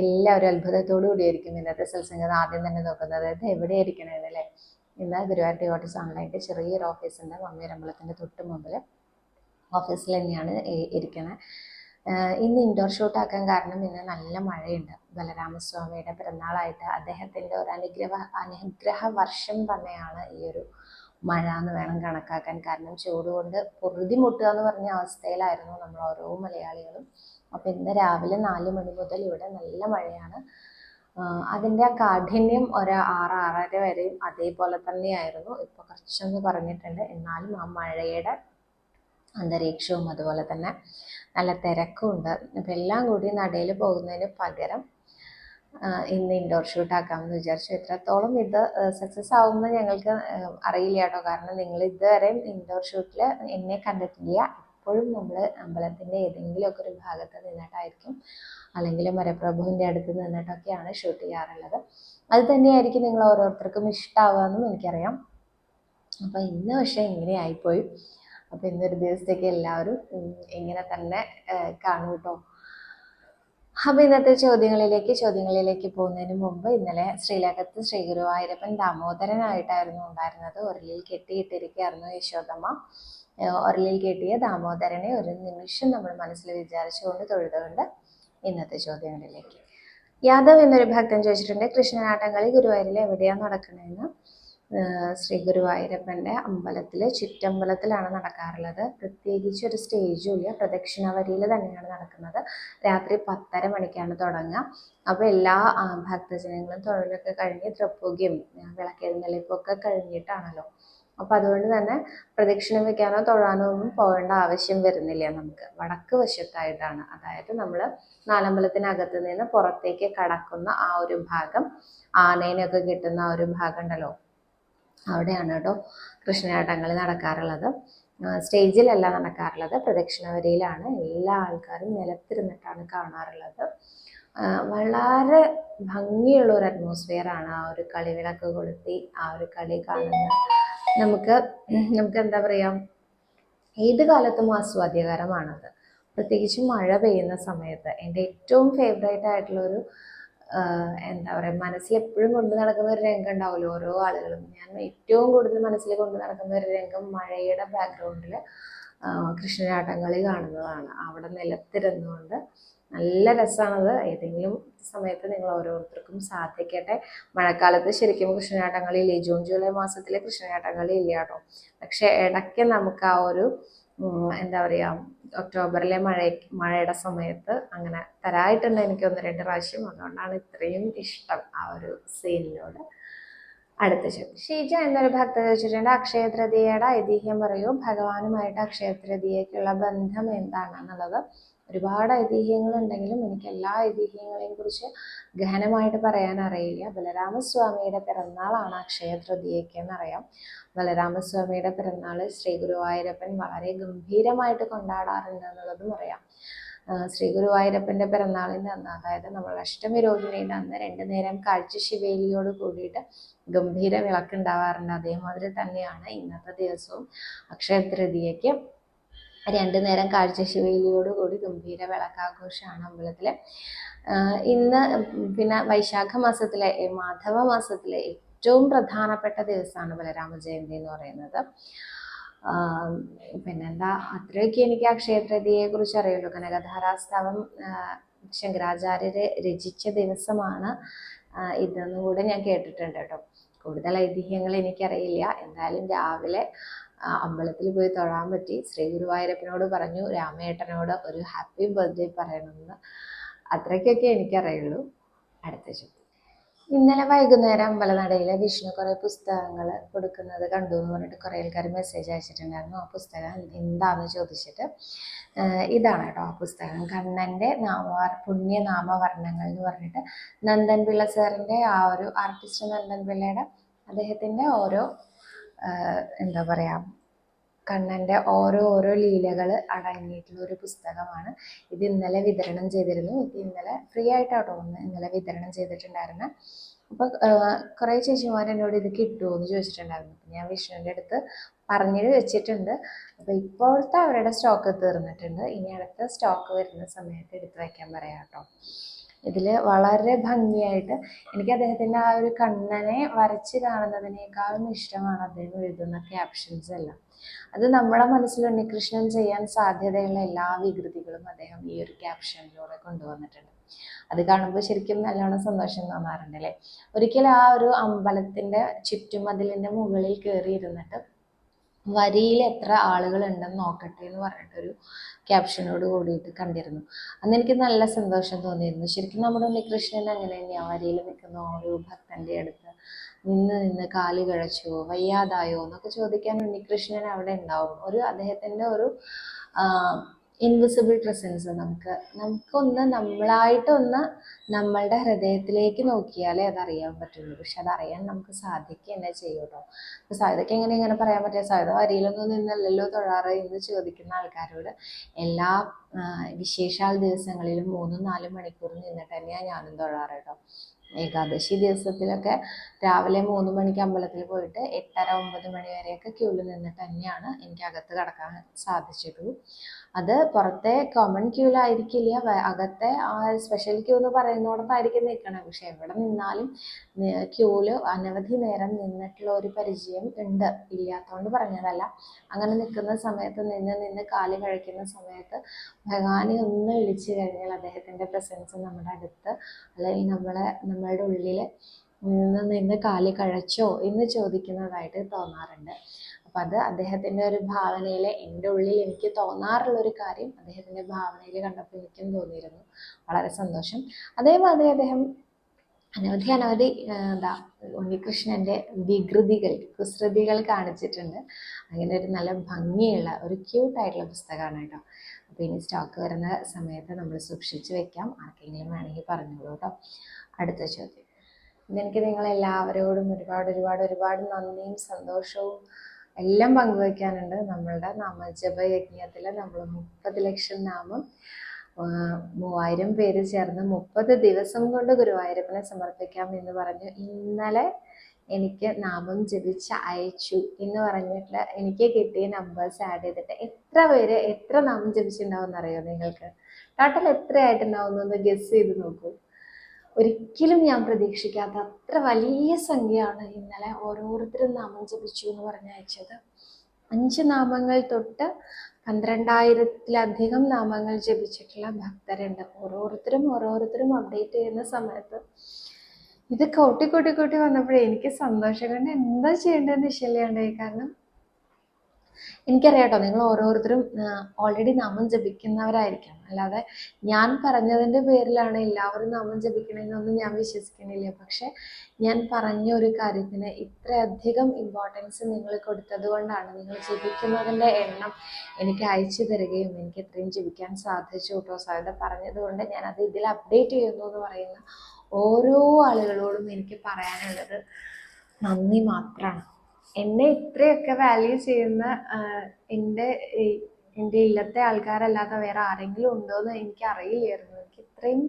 എല്ലാവരും അത്ഭുതത്തോടു കൂടിയായിരിക്കും ഇന്നത്തെ സത്സംഗം ആദ്യം തന്നെ നോക്കുന്നത്. ഇത് എവിടെയായിരിക്കണേന്ന് അല്ലേ? ഇന്ന് ഗുരുവായൂർ ഡിവോട്ടീസ് ഓൺലൈന്റെ ചെറിയൊരു ഓഫീസുണ്ട് മമ്മീരമ്പലത്തിന്റെ തൊട്ട് മുമ്പിൽ ഓഫീസിൽ തന്നെയാണ് ഇരിക്കുന്നത് ഇന്ന് ഇൻഡോർ ഷൂട്ട് ആക്കാൻ കാരണം ഇന്ന് നല്ല മഴയുണ്ട്. ബലരാമസ്വാമിയുടെ പിറന്നാളായിട്ട് അദ്ദേഹത്തിന്റെ ഒരു അനുഗ്രഹ അനുഗ്രഹ വർഷം തന്നെയാണ് ഈ ഒരു മഴ എന്ന് വേണം കണക്കാക്കാൻ. കാരണം ചൂട് കൊണ്ട് പൊറുതി മുട്ടുക എന്ന് പറഞ്ഞ അവസ്ഥയിലായിരുന്നു നമ്മൾ ഓരോ മലയാളികളും. അപ്പോൾ ഇന്ന് രാവിലെ നാല് മണി മുതൽ ഇവിടെ നല്ല മഴയാണ്. അതിന്റെ ആ കാഠിന്യം ഒരു ആറ് ആറര വരെയും അതേപോലെ തന്നെയായിരുന്നു. ഇപ്പോൾ കുറച്ചൊന്ന് പറഞ്ഞിട്ടുണ്ട് എന്നാലും ആ മഴയുടെ അന്തരീക്ഷവും അതുപോലെ തന്നെ നല്ല തിരക്കുമുണ്ട് അപ്പം എല്ലാം കൂടി നടയിൽ പോകുന്നതിന് പകരം ഇന്ന് ഇൻഡോർ ഷൂട്ട് ആക്കാമെന്ന് വിചാരിച്ചു. എത്രത്തോളം ഇത് സക്സസ് ആവുമെന്ന് ഞങ്ങൾക്ക് അറിയില്ല കേട്ടോ. കാരണം നിങ്ങൾ ഇതുവരെയും ഇൻഡോർ ഷൂട്ടിൽ എന്നെ കണ്ടിട്ടില്ല. എപ്പോഴും നമ്മൾ അമ്പലത്തിന്റെ ഏതെങ്കിലുമൊക്കെ ഒരു ഭാഗത്ത് നിന്നിട്ടായിരിക്കും അല്ലെങ്കിൽ മരപ്രഭുവിന്റെ അടുത്ത് നിന്നിട്ടൊക്കെയാണ് ഷൂട്ട് ചെയ്യാറുള്ളത്. അത് തന്നെയായിരിക്കും നിങ്ങൾ ഓരോരുത്തർക്കും ഇഷ്ടമാവുകയെന്നും എനിക്കറിയാം. അപ്പോൾ ഇന്ന് പക്ഷേ ഇങ്ങനെ ആയിപ്പോയി. അപ്പോൾ ഇന്നൊരു ദിവസത്തേക്ക് എല്ലാവരും ഇങ്ങനെ തന്നെ കാണൂട്ടോ അപ്പോൾ ഇന്നത്തെ ചോദ്യങ്ങളിലേക്ക് ചോദ്യങ്ങളിലേക്ക് പോകുന്നതിന് മുമ്പ് ഇന്നലെ ശ്രീലകത്ത് ശ്രീ ഗുരുവായൂരപ്പൻ ദാമോദരനായിട്ടായിരുന്നു ഉണ്ടായിരുന്നത്. ഉരലിൽ കെട്ടിയിട്ടിരിക്കുകയായിരുന്നു യശോദമ്മ. ഉരലിൽ കെട്ടിയ ദാമോദരനെ ഒരു നിമിഷം നമ്മൾ മനസ്സിൽ വിചാരിച്ചുകൊണ്ട് തൊഴുതുകൊണ്ട് ഇന്നത്തെ ചോദ്യങ്ങളിലേക്ക്. യാദവ് എന്നൊരു ഭക്തൻ ചോദിച്ചിട്ടുണ്ട് കൃഷ്ണനാട്ടംകളി ഗുരുവായൂരിൽ എവിടെയാണ് നടക്കണതെന്ന് ഏഹ് ശ്രീ ഗുരുവായൂരപ്പന്റെ അമ്പലത്തിൽ ചുറ്റമ്പലത്തിലാണ് നടക്കാറുള്ളത്. പ്രത്യേകിച്ച് ഒരു സ്റ്റേജും ഇല്ല. പ്രദക്ഷിണവരിയിൽ തന്നെയാണ് നടക്കുന്നത്. രാത്രി പത്തര മണിക്കാണ് തുടങ്ങുക. അപ്പോൾ എല്ലാ ഭക്തജനങ്ങളും തൊഴിലൊക്കെ കഴിഞ്ഞ് തൃപ്പുകയും വിളക്കെഴുന്നള്ളിപ്പൊക്കെ കഴിഞ്ഞിട്ടാണല്ലോ. അപ്പോൾ അതുകൊണ്ട് തന്നെ പ്രദക്ഷിണം വെക്കാനോ തൊഴാനോ ഒന്നും പോകേണ്ട ആവശ്യം വരുന്നില്ല നമുക്ക്. വടക്ക് വശത്തായിട്ടാണ്. അതായത് നമ്മൾ നാലമ്പലത്തിനകത്ത് നിന്ന് പുറത്തേക്ക് കടക്കുന്ന ആ ഒരു ഭാഗം ആനേനൊക്കെ കിട്ടുന്ന ആ ഒരു ഭാഗം ഉണ്ടല്ലോ. അവിടെയാണ് കേട്ടോ കൃഷ്ണനാട്ടങ്ങൾ നടക്കാറുള്ളത് സ്റ്റേജിലല്ല നടക്കാറുള്ളത്. പ്രദക്ഷിണവരിയിലാണ്. എല്ലാ ആൾക്കാരും നിലത്തിരുന്നിട്ടാണ് കാണാറുള്ളത്. വളരെ ഭംഗിയുള്ള ഒരു അറ്റ്മോസ്ഫിയർ ആണ് ആ ഒരു കളിവിളക്ക് കൊളുത്തി ആ ഒരു കളി കാണുന്നത്. നമുക്ക് നമുക്ക് എന്താ പറയുക ഏത് കാലത്തും ആസ്വാദ്യകരമാണത്. പ്രത്യേകിച്ച് മഴ പെയ്യുന്ന സമയത്ത് എന്റെ ഏറ്റവും ഫേവറേറ്റ് ആയിട്ടുള്ളൊരു എന്താ പറയുക മനസ്സിൽ എപ്പോഴും കൊണ്ടു നടക്കുന്ന ഒരു രംഗം ഉണ്ടാവുമല്ലോ ഓരോ ആളുകളും. ഞാൻ ഏറ്റവും കൂടുതൽ മനസ്സിൽ കൊണ്ടു നടക്കുന്ന ഒരു രംഗം മഴയുടെ ബാക്ക്ഗ്രൗണ്ടിൽ കൃഷ്ണനാട്ടംകളി കാണുന്നതാണ്. അവിടെ നിലത്തിരുന്നുകൊണ്ട് നല്ല രസമാണത്. ഏതെങ്കിലും സമയത്ത് നിങ്ങൾ ഓരോരുത്തർക്കും സാധിക്കട്ടെ. മഴക്കാലത്ത് ശരിക്കും കൃഷ്ണനാട്ടങ്ങളില്ലേ ജൂൺ ജൂലൈ മാസത്തിലെ കൃഷ്ണനാട്ടംകളി ഇല്ല കേട്ടോ. പക്ഷെ ഇടയ്ക്ക് നമുക്ക് ആ ഒരു എന്താ പറയുക ഒക്ടോബറിലെ മഴ മഴയുടെ സമയത്ത് അങ്ങനെ തരായിട്ടുണ്ട് എനിക്ക് ഒന്ന് രണ്ട് പ്രാവശ്യം. അതുകൊണ്ടാണ് ഇത്രയും ഇഷ്ടം ആ ഒരു സീനിനോട് അടുത്ത ചോദ്യം. ഷീജ എന്നൊരു ഭക്ത ചോദിച്ചിട്ടുണ്ട് അക്ഷയ തൃതീയയുടെ ഐതിഹ്യം പറയൂ. ഭഗവാനുമായിട്ട് അക്ഷയ തൃതീയക്കുള്ള ബന്ധം എന്താണെന്നുള്ളത്? ഒരുപാട് ഐതിഹ്യങ്ങൾ ഉണ്ടെങ്കിലും എനിക്ക് എല്ലാ ഐതിഹ്യങ്ങളെയും കുറിച്ച് ഗഹനമായിട്ട് പറയാൻ അറിയില്ല. ബലരാമസ്വാമിയുടെ പിറന്നാളാണ് അക്ഷയ തൃതീയയ്ക്ക് എന്നറിയാം ബലരാമസ്വാമിയുടെ പിറന്നാൾ ശ്രീ ഗുരുവായൂരപ്പൻ വളരെ ഗംഭീരമായിട്ട് കൊണ്ടാടാറുണ്ട് എന്നുള്ളതും അറിയാം. ശ്രീ ഗുരുവായൂരപ്പന്റെ പിറന്നാളിന്റെ അന്ന് അതായത് നമ്മൾ അഷ്ടമി രോഹിണിയുടെ അന്ന് രണ്ടു നേരം കാഴ്ച ശിവേലിയോട് കൂടിയിട്ട് ഗംഭീര വിളക്കുണ്ടാവാറുണ്ട്. അതേമാതിരി തന്നെയാണ് ഇന്നത്തെ ദിവസവും അക്ഷയ തൃതീയയ്ക്ക് രണ്ടു നേരം കാഴ്ച കൂടി ഗംഭീര വിളക്കാഘോഷമാണ് അമ്പലത്തിൽ ഇന്ന് പിന്നെ വൈശാഖ മാസത്തിലെ മാധവ മാസത്തിലെ ഏറ്റവും പ്രധാനപ്പെട്ട ദിവസമാണ് ബലരാമ ജയന്തി എന്ന് പറയുന്നത്. പിന്നെന്താ അത്രയൊക്കെ എനിക്ക് ആ ക്ഷേത്രതയെ കുറിച്ച് അറിയുള്ളൂ. കനകധാരാസ്തവം ശങ്കരാചാര്യര് രചിച്ച ദിവസമാണ് ഇതെന്നും കൂടെ ഞാൻ കേട്ടിട്ടുണ്ട് കേട്ടോ. കൂടുതൽ ഐതിഹ്യങ്ങൾ എനിക്കറിയില്ല. എന്തായാലും രാവിലെ അമ്പലത്തിൽ പോയി തൊഴാൻ പറ്റി. ശ്രീ ഗുരുവായൂരപ്പനോട് പറഞ്ഞു രാമേട്ടനോട് ഒരു ഹാപ്പി ബർത്ത്ഡേ പറയണമെന്ന്. അത്രയ്ക്കൊക്കെ എനിക്കറിയുള്ളൂ. അടുത്ത ചോദ്യം ഇന്നലെ വൈകുന്നേരം അമ്പലനടയിലെ വിഷ്ണു കുറേ പുസ്തകങ്ങൾ കൊടുക്കുന്നത് കണ്ടു എന്ന് പറഞ്ഞിട്ട് കുറേ ആൾക്കാർ മെസ്സേജ് അയച്ചിട്ടുണ്ടായിരുന്നു. ആ പുസ്തകം എന്താണെന്ന് ചോദിച്ചിട്ട് ഇതാണ് കേട്ടോ ആ പുസ്തകം. കണ്ണന്റെ നാമ പുണ്യനാമവർണങ്ങൾ എന്ന് പറഞ്ഞിട്ട് നന്ദൻ പിള്ള സാറിന്റെ ആ ഒരു ആർട്ടിസ്റ്റ് നന്ദൻ പിള്ളയുടെ അദ്ദേഹത്തിന്റെ ഓരോ എന്താ പറയാ കണ്ണന്റെ ഓരോ ഓരോ ലീലകൾ അടങ്ങിയിട്ടുള്ള ഒരു പുസ്തകമാണ്. ഇത് ഇന്നലെ വിതരണം ചെയ്തിരുന്നു. ഇത് ഇന്നലെ ഫ്രീ ആയിട്ടാട്ടോ ഒന്ന് ഇന്നലെ വിതരണം ചെയ്തിട്ടുണ്ടായിരുന്നു. അപ്പോൾ കുറേ ചേച്ചിമാർ എന്നോട് ഇത് കിട്ടുമോ എന്ന് ചോദിച്ചിട്ടുണ്ടായിരുന്നു ഞാൻ വിഷ്ണുവിന്റെ അടുത്ത് പറഞ്ഞു വെച്ചിട്ടുണ്ട്. അപ്പോൾ ഇപ്പോഴത്തെ അവരുടെ സ്റ്റോക്ക് തീർന്നിട്ടുണ്ട്. ഇനി അടുത്ത സ്റ്റോക്ക് വരുന്ന സമയത്ത് എടുത്ത് വയ്ക്കാൻ പറയാം കേട്ടോ ഇതിൽ വളരെ ഭംഗിയായിട്ട് എനിക്ക് അദ്ദേഹത്തിന്റെ ആ ഒരു കണ്ണനെ വരച്ച് കാണുന്നതിനേക്കാളും ഇഷ്ടമാണ് അദ്ദേഹം എഴുതുന്ന ക്യാപ്ഷൻസ് എല്ലാം. അത് നമ്മുടെ മനസ്സിൽ ഉണ്ണികൃഷ്ണൻ ചെയ്യാൻ സാധ്യതയുള്ള എല്ലാ വികൃതികളും അദ്ദേഹം ഈ ഒരു ക്യാപ്ഷനിലൂടെ കൊണ്ടുവന്നിട്ടുണ്ട്. അത് കാണുമ്പോൾ ശരിക്കും നല്ലോണം സന്തോഷം തോന്നാറുണ്ട് അല്ലേ ഒരിക്കലും ആ ഒരു അമ്പലത്തിന്റെ ചുറ്റുമതിലിന്റെ മുകളിൽ കയറി ഇരുന്നിട്ട് വരിയിൽ എത്ര ആളുകൾ ഉണ്ടെന്ന് നോക്കട്ടെ എന്ന് പറഞ്ഞിട്ടൊരു ക്യാപ്ഷനോട് കൂടിയിട്ട് കണ്ടിരുന്നു. അന്ന് എനിക്ക് നല്ല സന്തോഷം തോന്നിയിരുന്നു. ശരിക്കും നമ്മുടെ ഉണ്ണികൃഷ്ണൻ അങ്ങനെ തന്നെയാണ് വരിയിൽ നിൽക്കുന്ന ഓരോ ഭക്തന്റെ അടുത്ത് നിന്ന് നിന്ന് കാലി കിഴച്ചോ വയ്യാതായോ എന്നൊക്കെ ചോദിക്കാൻ ഉണ്ണികൃഷ്ണൻ അവിടെ ഉണ്ടാവും. ഒരു അദ്ദേഹത്തിന്റെ ഒരു ഇൻവിസിബിൾ പ്രസൻസ് നമുക്ക് നമുക്കൊന്ന് നമ്മളായിട്ടൊന്ന് നമ്മളുടെ ഹൃദയത്തിലേക്ക് നോക്കിയാലേ അതറിയാൻ പറ്റുള്ളൂ. പക്ഷെ അതറിയാൻ നമുക്ക് സാധിക്കുക തന്നെ ചെയ്യൂട്ടോ അപ്പോൾ സാധ്യതയ്ക്ക് എങ്ങനെ ഇങ്ങനെ പറയാൻ പറ്റുക? സാധ്യത വരിയിലൊന്നും നിന്നല്ലല്ലോ തൊഴാറ് എന്ന് ചോദിക്കുന്ന ആൾക്കാരോട് എല്ലാ വിശേഷാൽ ദിവസങ്ങളിലും മൂന്നും നാലും മണിക്കൂർ നിന്നിട്ട് തന്നെയാണ് ഞാനും തൊഴാറ് കേട്ടോ. ഏകാദശി ദിവസത്തിലൊക്കെ രാവിലെ മൂന്ന് മണിക്ക് അമ്പലത്തിൽ പോയിട്ട് എട്ടര ഒമ്പത് മണി വരെയൊക്കെ ക്യൂവിൽ നിന്നിട്ട് തന്നെയാണ് എനിക്ക് അകത്ത് കടക്കാൻ സാധിച്ചിട്ടുള്ളൂ. അത് പുറത്തെ കോമൺ ക്യൂലായിരിക്കില്ല അകത്തെ ആ സ്പെഷ്യൽ ക്യൂ എന്ന് പറയുന്നിടത്തായിരിക്കും നിൽക്കണത് പക്ഷെ എവിടെ നിന്നാലും ക്യൂവിൽ അനവധി നേരം നിന്നിട്ടുള്ള ഒരു പരിചയം ഉണ്ട്. ഇല്ലാത്തതുകൊണ്ട് പറഞ്ഞതല്ല. അങ്ങനെ നിൽക്കുന്ന സമയത്ത് നിന്ന് നിന്ന് കാൽ കഴിക്കുന്ന സമയത്ത് ഭഗവാനെ ഒന്ന് വിളിച്ചു കഴിഞ്ഞാൽ അദ്ദേഹത്തിന്റെ പ്രസൻസ് നമ്മുടെ അടുത്ത് അല്ലെങ്കിൽ നമ്മളെ നമ്മളുടെ ഉള്ളിൽ നിന്ന് നിന്ന് കാൽ കഴച്ചോ എന്ന് ചോദിക്കുന്നതായിട്ട് തോന്നാറുണ്ട്. അപ്പം അത് അദ്ദേഹത്തിന്റെ ഒരു ഭാവനയിൽ എന്റെ ഉള്ളിൽ എനിക്ക് തോന്നാറുള്ള ഒരു കാര്യം അദ്ദേഹത്തിന്റെ ഭാവനയിൽ കണ്ടപ്പോൾ എനിക്കും തോന്നിയിരുന്നു. വളരെ സന്തോഷം. അതേമാതിരി അദ്ദേഹം അനവധി അനവധി എന്താ ഉണ്ണികൃഷ്ണന്റെ വികൃതികൾ കുസൃതികൾ കാണിച്ചിട്ടുണ്ട്. അങ്ങനെ ഒരു നല്ല ഭംഗിയുള്ള ഒരു ക്യൂട്ടായിട്ടുള്ള പുസ്തകമാണ് കേട്ടോ. അപ്പോൾ ഇനി സ്റ്റോക്ക് വരുന്ന സമയത്ത് നമ്മൾ സൂക്ഷിച്ച് വെക്കാം. ആർക്കെങ്കിലും വേണമെങ്കിൽ പറഞ്ഞോളൂ കേട്ടോ. അടുത്ത ചോദ്യം. ഇതെനിക്ക് നിങ്ങളെല്ലാവരോടും ഒരുപാട് ഒരുപാട് ഒരുപാട് നന്ദിയും സന്തോഷവും എല്ലാം പങ്കുവയ്ക്കാനുണ്ട്. നമ്മളുടെ നാമജപ യജ്ഞത്തിൽ നമ്മൾ മുപ്പത് ലക്ഷം നാമം മൂവായിരം പേര് ചേർന്ന് മുപ്പത് ദിവസം കൊണ്ട് ഗുരുവായൂരപ്പനെ സമർപ്പിക്കാം എന്ന് പറഞ്ഞു. ഇന്നലെ എനിക്ക് നാമം ജപിച്ച് അയച്ചു എന്ന് പറഞ്ഞിട്ട് എനിക്ക് കിട്ടിയ നമ്പേഴ്സ് ആഡ് ചെയ്തിട്ട് എത്ര പേര് എത്ര നാമം ജപിച്ചിട്ടുണ്ടാവും എന്നറിയോ നിങ്ങൾക്ക്? ടോട്ടൽ എത്ര ആയിട്ടുണ്ടാവും എന്ന് ഗസ് ചെയ്ത് നോക്കൂ. ഒരിക്കലും ഞാൻ പ്രതീക്ഷിക്കാത്ത അത്ര വലിയ സംഖ്യയാണ് ഇന്നലെ ഓരോരുത്തരും നാമം ജപിച്ചു എന്ന് പറഞ്ഞയച്ചത്. അഞ്ച് നാമങ്ങൾ തൊട്ട് പന്ത്രണ്ടായിരത്തിലധികം നാമങ്ങൾ ജപിച്ചിട്ടുള്ള ഭക്തരുണ്ട്. ഓരോരുത്തരും ഓരോരുത്തരും അപ്ഡേറ്റ് ചെയ്യുന്ന സമയത്ത് ഇത് കൂട്ടി കൂട്ടി കൂട്ടി വന്നപ്പോഴേ എനിക്ക് സന്തോഷം കൊണ്ട് എന്താ ചെയ്യേണ്ടതെന്ന് നിശ്ചയില്ലാണ്ടായി കാരണം എനിക്കറിയാം കേട്ടോ നിങ്ങൾ ഓരോരുത്തരും ഓൾറെഡി നാമം ജപിക്കുന്നവരായിരിക്കാം അല്ലാതെ ഞാൻ പറഞ്ഞതിന്റെ പേരിലാണ് എല്ലാവരും നാമം ജപിക്കണമെന്നൊന്നും ഞാൻ വിശ്വസിക്കുന്നില്ല. പക്ഷെ ഞാൻ പറഞ്ഞ ഒരു കാര്യത്തിന് ഇത്രയധികം ഇമ്പോർട്ടൻസ് നിങ്ങൾ കൊടുത്തത് കൊണ്ടാണ് നിങ്ങൾ ജപിക്കുന്നതിന്റെ എണ്ണം എനിക്ക് അയച്ചു തരികയും എനിക്ക് ഇത്രയും ജപിക്കാൻ സാധിച്ചു കേട്ടോ സാധ്യത പറഞ്ഞതുകൊണ്ട് ഞാൻ അത് ഇതിൽ അപ്ഡേറ്റ് ചെയ്യുന്നു എന്ന് പറയുന്ന ഓരോ ആളുകളോടും എനിക്ക് പറയാനുള്ളത് നന്ദി മാത്രമാണ് എന്നെ ഇത്രയൊക്കെ വാല്യൂ ചെയ്യുന്ന എന്റെ എന്റെ ഇല്ലത്തെ ആൾക്കാരല്ലാതെ വേറെ ആരെങ്കിലും ഉണ്ടോ എന്ന് എനിക്ക് അറിയില്ലായിരുന്നു എനിക്ക് ഇത്രയും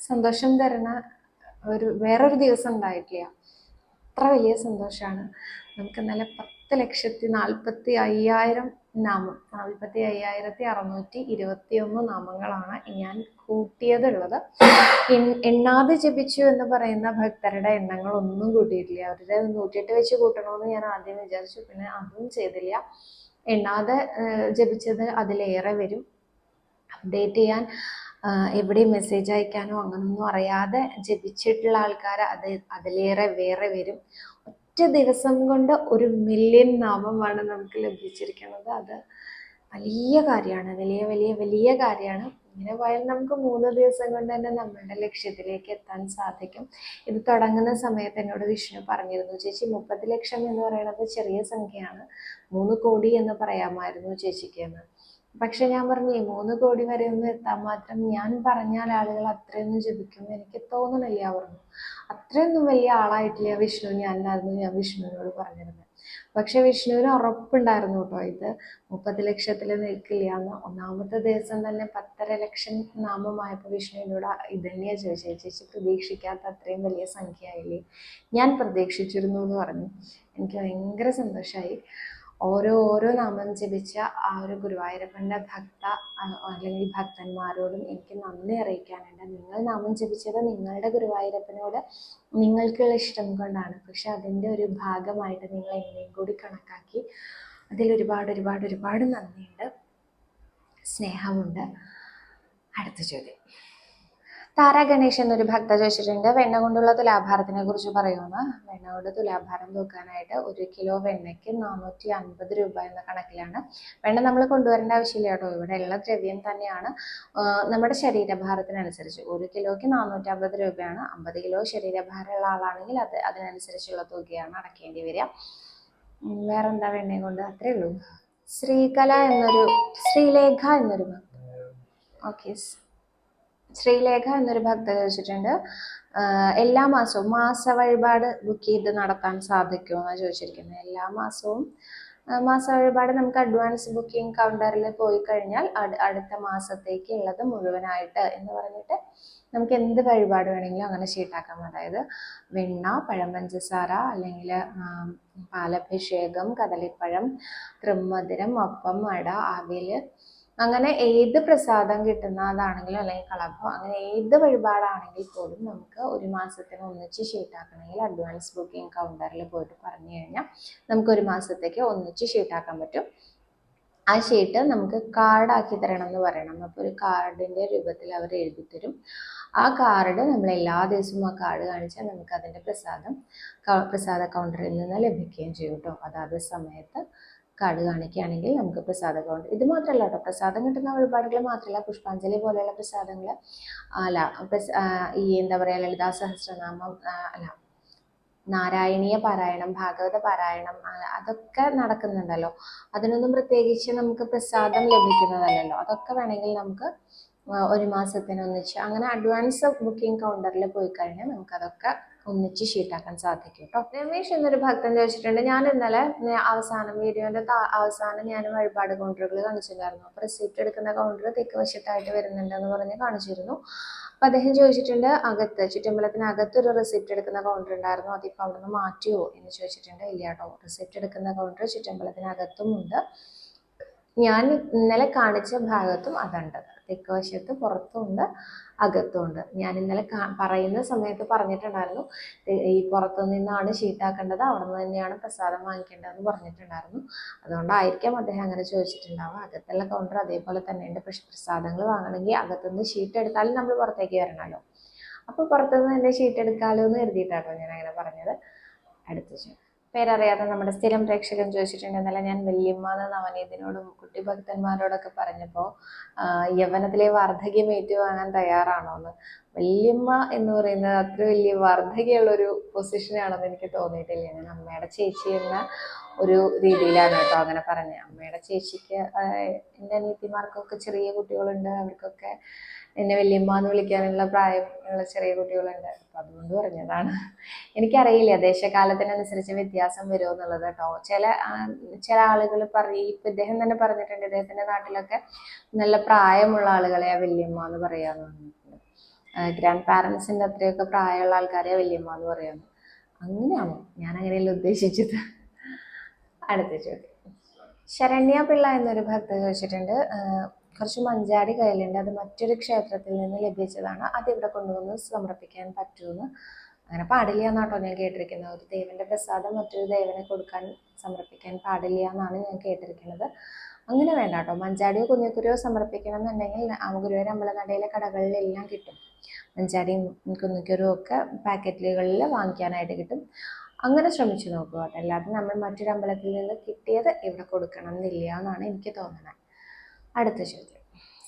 സന്തോഷം തരുന്ന ഒരു വേറൊരു ദിവസം ഉണ്ടായിട്ടില്ല. അത്ര വലിയ സന്തോഷമാണ് നമുക്ക് ഇന്നലെ പത്ത് ലക്ഷത്തി നാൽപ്പത്തി അയ്യായിരം നാമം. നാൽപ്പത്തി അയ്യായിരത്തി അറുന്നൂറ്റി ഇരുപത്തി ഒന്ന് നാമങ്ങളാണ് ഞാൻ കൂട്ടിയതുള്ളത്. എണ്ണാതെ ജപിച്ചു എന്ന് പറയുന്ന ഭക്തരുടെ എണ്ണങ്ങൾ ഒന്നും കൂട്ടിയിട്ടില്ല. അവരുടെ നൂറ്റിയെട്ട് വെച്ച് കൂട്ടണമെന്ന് ഞാൻ ആദ്യം വിചാരിച്ചു. പിന്നെ അതും ചെയ്തില്ല. എണ്ണാതെ ജപിച്ചത് അതിലേറെ വരും. അപ്ഡേറ്റ് ചെയ്യാൻ എവിടെ എവിടെയും മെസ്സേജ് അയക്കാനോ അങ്ങനൊന്നും അറിയാതെ ജപിച്ചിട്ടുള്ള ആൾക്കാർ അത് അതിലേറെ വേറെ വരും. ഒറ്റ ദിവസം കൊണ്ട് ഒരു മില്യൺ നാമമാണ് നമുക്ക് ലഭിച്ചിരിക്കുന്നത്. അത് വലിയ കാര്യമാണ്. വലിയ വലിയ വലിയ കാര്യമാണ്. ഇങ്ങനെ പോയാൽ നമുക്ക് മൂന്ന് ദിവസം കൊണ്ട് തന്നെ നമ്മളുടെ ലക്ഷ്യത്തിലേക്ക് എത്താൻ സാധിക്കും. ഇത് തുടങ്ങുന്ന സമയത്ത് എന്നോട് വിഷ്ണു പറഞ്ഞിരുന്നു ചേച്ചി മുപ്പത് ലക്ഷം എന്ന് പറയുന്നത് ചെറിയ സംഖ്യയാണ്. മൂന്ന് കോടി എന്ന് പറയാമായിരുന്നു ചേച്ചിക്ക് എന്ന്. പക്ഷെ ഞാൻ പറഞ്ഞു ഈ മൂന്ന് കോടി വരെ ഒന്നും എത്താൻ മാത്രം ഞാൻ പറഞ്ഞാൽ ആളുകൾ അത്രയൊന്നും ജപിക്കും എനിക്ക് തോന്നണില്ല പറഞ്ഞു. അത്രയൊന്നും വലിയ ആളായിട്ടില്ല വിഷ്ണു. ഞാൻ ഞാനായിരുന്നു ഞാൻ വിഷ്ണുവിനോട് പറഞ്ഞിരുന്നത്. പക്ഷെ വിഷ്ണുവിന് ഉറപ്പുണ്ടായിരുന്നു കേട്ടോ ഇത്. മുപ്പത് ലക്ഷത്തിൽ നിൽക്കില്ല എന്ന്. ഒന്നാമത്തെ ദിവസം തന്നെ പത്തര ലക്ഷം നാമമായപ്പോൾ വിഷ്ണുവിനോട് ഇത് തന്നെയാണ് ചോദിച്ചത്. ചേച്ചി പ്രതീക്ഷിക്കാത്ത അത്രയും വലിയ സംഖ്യ ആയില്ലേ ഞാൻ പ്രതീക്ഷിച്ചിരുന്നു എന്ന് പറഞ്ഞു. എനിക്ക് ഭയങ്കര സന്തോഷമായി ഓരോ ഓരോ നാമം ജപിച്ച ആ ഒരു ഗുരുവായൂരപ്പന്റെ ഭക്ത അല്ലെങ്കിൽ ഭക്തന്മാരോടും എനിക്ക് നന്ദി അറിയിക്കാനുണ്ട്. നിങ്ങൾ നാമം ജപിച്ചത് നിങ്ങളുടെ ഗുരുവായൂരപ്പനോട് നിങ്ങൾക്കുള്ള ഇഷ്ടം കൊണ്ടാണ്. പക്ഷെ അതിന്റെ ഒരു ഭാഗമായിട്ട് നിങ്ങൾ എന്നെയും കൂടി കണക്കാക്കി അതിൽ ഒരുപാട് ഒരുപാട് ഒരുപാട് നന്ദിയുണ്ട് സ്നേഹമുണ്ട്. അടുത്ത ചോദ്യം. താര ഗണേഷ് എന്നൊരു ഭക്ത ചോദിച്ചിട്ടുണ്ട്. വെണ്ണ കൊണ്ടുള്ള തുലാഭാരത്തിനെ കുറിച്ച് പറയുമെന്ന് വെണ്ണ കൊണ്ട് തുലാഭാരം തൂക്കാനായിട്ട് ഒരു കിലോ വെണ്ണയ്ക്ക് നാനൂറ്റി അൻപത് രൂപ എന്ന കണക്കിലാണ്. വെണ്ണ നമ്മൾ കൊണ്ടുവരേണ്ട ആവശ്യമില്ല കേട്ടോ. ഇവിടെ ഉള്ള ദ്രവ്യം തന്നെയാണ്. നമ്മുടെ ശരീരഭാരത്തിനനുസരിച്ച് ഒരു കിലോയ്ക്ക് നാനൂറ്റി അമ്പത് രൂപയാണ്. അമ്പത് കിലോ ശരീരഭാരമുള്ള ആളാണെങ്കിൽ അത് അതിനനുസരിച്ചുള്ള തുകയാണ് അടക്കേണ്ടി വരിക. വേറെന്താ വെണ്ണയും കൊണ്ട്? അത്രേ ഉള്ളൂ. ശ്രീകല എന്നൊരു ശ്രീലേഖ എന്നൊരു ഓക്കെ ശ്രീലേഖ എന്നൊരു ഭക്ത ചോദിച്ചിട്ടുണ്ട് എല്ലാ മാസവും മാസ വഴിപാട് ബുക്ക് ചെയ്ത് നടത്താൻ സാധിക്കുമോ എന്നാണ് ചോദിച്ചിരിക്കുന്നത്. എല്ലാ മാസവും മാസ വഴിപാട് നമുക്ക് അഡ്വാൻസ് ബുക്കിംഗ് കൗണ്ടറിൽ പോയി കഴിഞ്ഞാൽ അട്- അടുത്ത മാസത്തേക്ക് ഉള്ളത് മുഴുവനായിട്ട് എന്ന് പറഞ്ഞിട്ട് നമുക്ക് എന്ത് വഴിപാട് വേണമെങ്കിലും അങ്ങനെ ഷീട്ടാക്കാം അതായത് വെണ്ണ പഴം പഞ്ചസാര അല്ലെങ്കിൽ പാലഭിഷേകം കദളിപ്പഴം തൃമ്മധുരം അപ്പം അട അവിയൽ അങ്ങനെ ഏത് പ്രസാദം കിട്ടുന്ന അതാണെങ്കിലും അല്ലെങ്കിൽ കളഭം അങ്ങനെ ഏത് വഴിപാടാണെങ്കിൽ പോലും നമുക്ക് ഒരു മാസത്തിന് ഒന്നിച്ച് ഷീട്ടാക്കണമെങ്കിൽ അഡ്വാൻസ് ബുക്കിംഗ് കൗണ്ടറിൽ പോയിട്ട് പറഞ്ഞു കഴിഞ്ഞാൽ നമുക്ക് ഒരു മാസത്തേക്ക് ഒന്നിച്ച് ഷീട്ടാക്കാൻ പറ്റും. ആ ഷീട്ട് നമുക്ക് കാർഡാക്കി തരണം എന്ന് പറയണം. അപ്പോൾ ഒരു കാർഡിന്റെ രൂപത്തിൽ അവർ എഴുതി തരും. ആ കാർഡ് നമ്മൾ എല്ലാ ദിവസവും ആ കാർഡ് കാണിച്ചാൽ നമുക്ക് അതിന്റെ പ്രസാദം പ്രസാദ കൗണ്ടറിൽ നിന്ന് ലഭിക്കുകയും ചെയ്യും കേട്ടോ. അതാത് സമയത്ത് കാർഡ് കാണിക്കുകയാണെങ്കിൽ നമുക്ക് പ്രസാദങ്ങളുണ്ട്. ഇത് മാത്രമല്ല കേട്ടോ പ്രസാദം കിട്ടുന്ന വഴിപാടുകൾ മാത്രമല്ല പുഷ്പാഞ്ജലി പോലെയുള്ള പ്രസാദങ്ങൾ അല്ല ഈ എന്താ പറയുക ലളിതാ സഹസ്രനാമം അല്ല നാരായണീയ പാരായണം ഭാഗവത പാരായണം അതൊക്കെ നടക്കുന്നുണ്ടല്ലോ. അതിനൊന്നും പ്രത്യേകിച്ച് നമുക്ക് പ്രസാദം ലഭിക്കുന്നതല്ലല്ലോ. അതൊക്കെ വേണമെങ്കിൽ നമുക്ക് ഒരു മാസത്തിനൊന്നിച്ച് അങ്ങനെ അഡ്വാൻസ് ബുക്കിംഗ് കൗണ്ടറിൽ പോയി കഴിഞ്ഞാൽ നമുക്ക് അതൊക്കെ ഒന്നിച്ച് ഷീട്ടാക്കാൻ സാധിക്കും കേട്ടോ രമേശ് എന്നൊരു ഭക്തൻ ചോദിച്ചിട്ടുണ്ട്. ഞാൻ ഇന്നലെ അവസാനം വീഡിയോന്റെ അവസാനം ഞാൻ വഴിപാട് കൗണ്ടറുകൾ കാണിച്ചിട്ടുണ്ടായിരുന്നു. അപ്പോൾ റിസീപ്റ്റ് എടുക്കുന്ന കൗണ്ടർ തെക്ക് വശത്തായിട്ട് വരുന്നുണ്ടെന്ന് പറഞ്ഞ് കാണിച്ചിരുന്നു. അപ്പം അദ്ദേഹം ചോദിച്ചിട്ടുണ്ട് അകത്ത് ചുറ്റമ്പലത്തിനകത്ത് ഒരു റെസിപ്റ്റ് എടുക്കുന്ന കൗണ്ടർ ഉണ്ടായിരുന്നു. അതിപ്പോൾ അവിടെ നിന്ന് മാറ്റിയോ? എന്ന് ചോദിച്ചിട്ടുണ്ട്. ഇല്ല കേട്ടോ റിസീപ്റ്റ് എടുക്കുന്ന കൗണ്ടർ ചുറ്റമ്പലത്തിനകത്തും ഉണ്ട്. ഞാൻ ഇന്നലെ കാണിച്ച ഭാഗത്തും അതുണ്ട്. തെക്ക് വശത്ത് പുറത്തും ഉണ്ട് അകത്തും ഞാൻ ഇന്നലെ പറയുന്ന സമയത്ത് പറഞ്ഞിട്ടുണ്ടായിരുന്നു. ഈ പുറത്തു നിന്നാണ് ഷീട്ടാക്കേണ്ടത് അവിടെ നിന്ന് തന്നെയാണ് പ്രസാദം വാങ്ങിക്കേണ്ടതെന്ന് പറഞ്ഞിട്ടുണ്ടായിരുന്നു. അതുകൊണ്ടായിരിക്കാം അദ്ദേഹം അങ്ങനെ ചോദിച്ചിട്ടുണ്ടാവുക. അകത്തുള്ള കൗണ്ടർ അതേപോലെ തന്നെയുണ്ട് പക്ഷെ പ്രസാദങ്ങൾ വാങ്ങണമെങ്കിൽ അകത്തുനിന്ന് ഷീറ്റ് എടുത്താലും നമ്മൾ പുറത്തേക്ക് വരണമല്ലോ. അപ്പോൾ പുറത്തുനിന്ന് തന്നെ ഷീറ്റ് എടുക്കാമല്ലോ എന്ന് കരുതിയിട്ടാട്ടോ ഞാൻ അങ്ങനെ പറഞ്ഞത്. അടുത്ത ചോദ്യം. പേരറിയാതെ നമ്മുടെ സ്ഥിരം പ്രേക്ഷകൻ ചോദിച്ചിട്ടുണ്ട് ഇന്നലെ ഞാൻ വല്യമ്മ എന്ന നവനീതിനോടും കുട്ടി ഭക്തന്മാരോടൊക്കെ പറഞ്ഞപ്പോൾ യവനത്തിലെ വാർദ്ധക്യം ഏറ്റുവാങ്ങാൻ തയ്യാറാണോ എന്ന് വല്യമ്മ എന്ന് പറയുന്നത് അത്ര വലിയ വാർദ്ധക്യമുള്ളൊരു പൊസിഷനാണെന്ന് എനിക്ക് തോന്നിയിട്ടില്ല. ഞാൻ അമ്മയുടെ ചേച്ചി എന്ന ഒരു രീതിയിലാണ് കേട്ടോ അങ്ങനെ പറഞ്ഞത്. അമ്മയുടെ ചേച്ചിക്ക് എന്റെ അനിയത്തിമാർക്കൊക്കെ ചെറിയ കുട്ടികളുണ്ട്. അവർക്കൊക്കെ എന്നെ വല്യമ്മ എന്ന് വിളിക്കാനുള്ള പ്രായമുള്ള ചെറിയ കുട്ടികളുണ്ട്. അപ്പം അതുകൊണ്ട് പറഞ്ഞതാണ്. എനിക്കറിയില്ല ദേശകാലത്തിനനുസരിച്ച് വ്യത്യാസം വരുമോ എന്നുള്ളത് കേട്ടോ. ചില ചില ആളുകൾ പറയും ഇപ്പം ഇദ്ദേഹം തന്നെ പറഞ്ഞിട്ടുണ്ട് ഇദ്ദേഹത്തിന്റെ നാട്ടിലൊക്കെ നല്ല പ്രായമുള്ള ആളുകളെ വല്യമ്മ എന്ന് പറയാന്ന് പറഞ്ഞിട്ടുണ്ട്. ഗ്രാൻഡ് പാരൻസിന്റെ അത്രയൊക്കെ പ്രായമുള്ള ആൾക്കാരെ വല്യമ്മ എന്ന് പറയുന്നു. അങ്ങനെയാണോ? ഞാൻ അങ്ങനെയല്ല ഉദ്ദേശിച്ചത്. അടുത്ത ചോദ്യം. ശരണ്യ പിള്ള എന്നൊരു ഭക്ത ചോദിച്ചിട്ടുണ്ട്. കുറച്ച് മഞ്ചാടി കയ്യിലുണ്ട് അത് മറ്റൊരു ക്ഷേത്രത്തിൽ നിന്ന് ലഭിച്ചതാണ്. അത് ഇവിടെ കൊണ്ടുവന്ന് സമർപ്പിക്കാൻ പറ്റുമെന്ന് അങ്ങനെ പാടില്ല എന്നാട്ടോ ഞാൻ കേട്ടിരിക്കുന്നത്. ഒരു ദേവന്റെ പ്രസാദം മറ്റൊരു ദേവനെ കൊടുക്കാൻ സമർപ്പിക്കാൻ പാടില്ല എന്നാണ് ഞാൻ കേട്ടിരിക്കുന്നത്. അങ്ങനെ വേണ്ട കേട്ടോ മഞ്ചാടിയോ കുഞ്ഞിക്കുരിയോ സമർപ്പിക്കണം എന്നുണ്ടെങ്കിൽ ഗുരുവായൂർ അമ്പലനടയിലെ കടകളിലെല്ലാം കിട്ടും. മഞ്ചാടിയും കുഞ്ഞിക്കുരിയും ഒക്കെ പാക്കറ്റുകളിൽ വാങ്ങിക്കാനായിട്ട് കിട്ടും. അങ്ങനെ ശ്രമിച്ചു നോക്കുക. അതല്ലാതെ നമ്മൾ മറ്റൊരു അമ്പലത്തിൽ നിന്ന് കിട്ടിയത് ഇവിടെ കൊടുക്കണം എന്നില്ല എന്നാണ് എനിക്ക് തോന്നുന്നത് അടുത്ത ചോദ്യം.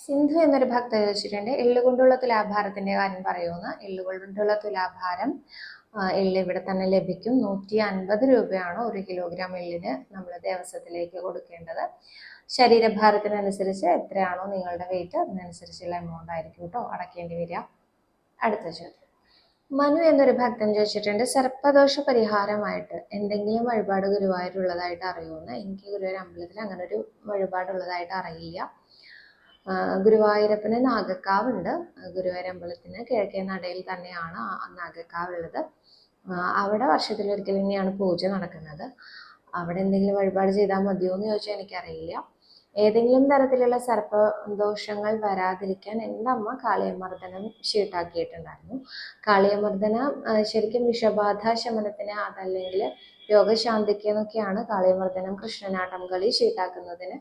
സിന്ധു എന്നൊരു ഭക്ത ചോദിച്ചിട്ടുണ്ട് എള്ളുകൊണ്ടുള്ള തുലാഭാരത്തിന്റെ കാര്യം പറയുമെന്ന് എള്ളുകൊണ്ടുള്ള തുലാഭാരം എള്ള് ഇവിടെ തന്നെ ലഭിക്കും. നൂറ്റി അൻപത് രൂപയാണ് ഒരു കിലോഗ്രാം എള്ളിന് നമ്മൾ ദേവസ്വത്തിലേക്ക് കൊടുക്കേണ്ടത്. ശരീരഭാരത്തിനനുസരിച്ച് എത്രയാണോ നിങ്ങളുടെ വെയിറ്റ് അതിനനുസരിച്ചുള്ള എമൗണ്ട് ആയിരിക്കും കേട്ടോ അടയ്ക്കേണ്ടി വരിക. അടുത്ത ചോദ്യം. മനു എന്നൊരു ഭക്തൻ ചോദിച്ചിട്ടുണ്ട് സർപ്പദോഷ പരിഹാരമായിട്ട് എന്തെങ്കിലും വഴിപാട് ഗുരുവായൂരുള്ളതായിട്ട് അറിയുമെന്ന്? എനിക്ക് ഗുരുവായൂർ അമ്പലത്തിൽ അങ്ങനെ ഒരു വഴിപാടുള്ളതായിട്ട് അറിയില്ല. ഗുരുവായൂരപ്പന് നാഗക്കാവുണ്ട്. ഗുരുവായൂർ അമ്പലത്തിന് കിഴക്കേ നടയിൽ തന്നെയാണ് ആ നാഗക്കാവ് ഉള്ളത് അവിടെ അവിടെ വർഷത്തിലൊരിക്കൽ തന്നെയാണ് പൂജ നടക്കുന്നത്. അവിടെ എന്തെങ്കിലും വഴിപാട് ചെയ്താൽ മതിയോ എന്ന് ചോദിച്ചാൽ എനിക്കറിയില്ല. ഏതെങ്കിലും തരത്തിലുള്ള സർപ്പ ദോഷങ്ങൾ വരാതിരിക്കാൻ എന്റെ അമ്മ കാളിയമർദ്ദനം ഷീട്ടാക്കിയിട്ടുണ്ടായിരുന്നു കാളിയമർദ്ദനം ശരിക്കും വിഷബാധ ശമനത്തിന് അതല്ലെങ്കിൽ രോഗശാന്തിക്ക് എന്നൊക്കെയാണ് കാളിയമർദ്ദനം കൃഷ്ണനാട്ടം കളി ഷീട്ടാക്കുന്നതിന്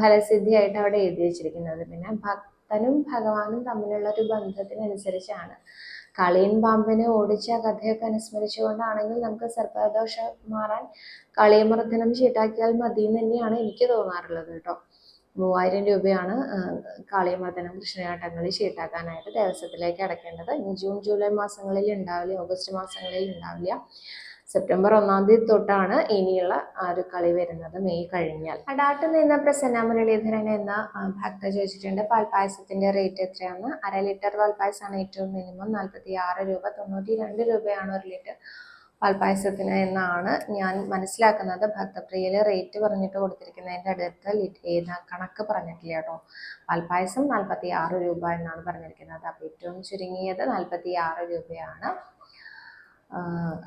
ഫലസിദ്ധിയായിട്ട് അവിടെ എഴുതി വെച്ചിരിക്കുന്നത്. പിന്നെ ഭക്തനും ഭഗവാനും തമ്മിലുള്ള ഒരു ബന്ധത്തിനനുസരിച്ചാണ്. കളിയൻ പാമ്പിനെ ഓടിച്ച കഥയൊക്കെ അനുസ്മരിച്ചുകൊണ്ടാണെങ്കിൽ നമുക്ക് സർപ്പദോഷം മാറാൻ കളിയമർദ്ദനം ചീട്ടാക്കിയാൽ മതി എന്ന് തന്നെയാണ് എനിക്ക് തോന്നാറുള്ളത് കേട്ടോ. മൂവായിരം രൂപയാണ് കാളിയമർദ്ദനം കൃഷ്ണനാട്ടങ്ങളിൽ ഷീട്ടാക്കാനായിട്ട് ദേവസ്വത്തിലേക്ക് അടയ്ക്കേണ്ടത് ജൂൺ ജൂലൈ മാസങ്ങളിൽ ഉണ്ടാവില്ല ഓഗസ്റ്റ് മാസങ്ങളിൽ ഉണ്ടാവില്ല. സെപ്റ്റംബർ ഒന്നാം തീയതി തൊട്ടാണ് ഇനിയുള്ള ആ ഒരു കളി വരുന്നത് മെയ് കഴിഞ്ഞാൽ. അടാട്ട് നിന്ന് പ്രസന്ന മുരളീധരൻ എന്ന ഭക്ത ചോദിച്ചിട്ടുണ്ട് പാൽപ്പായസത്തിന്റെ റേറ്റ് എത്രയാണ്? അര ലിറ്റർ പാൽപ്പായസമാണ് ഏറ്റവും മിനിമം നാൽപ്പത്തി ആറ് രൂപ. തൊണ്ണൂറ്റി രണ്ട് രൂപയാണ് ഒരു ലിറ്റർ. പാൽപ്പായസത്തിന് എന്നാണ് ഞാൻ മനസ്സിലാക്കുന്നത്. ഭക്തപ്രിയയിൽ റേറ്റ് പറഞ്ഞിട്ട് കൊടുത്തിരിക്കുന്നതിന്റെ അടുത്ത് ലിറ്റ് കണക്ക് പറഞ്ഞിട്ടില്ല കേട്ടോ. പാൽപ്പായസം നാൽപ്പത്തി ആറ് രൂപ എന്നാണ് പറഞ്ഞിരിക്കുന്നത്. അപ്പോൾ ഏറ്റവും ചുരുങ്ങിയത് നാൽപ്പത്തി ആറ് രൂപയാണ്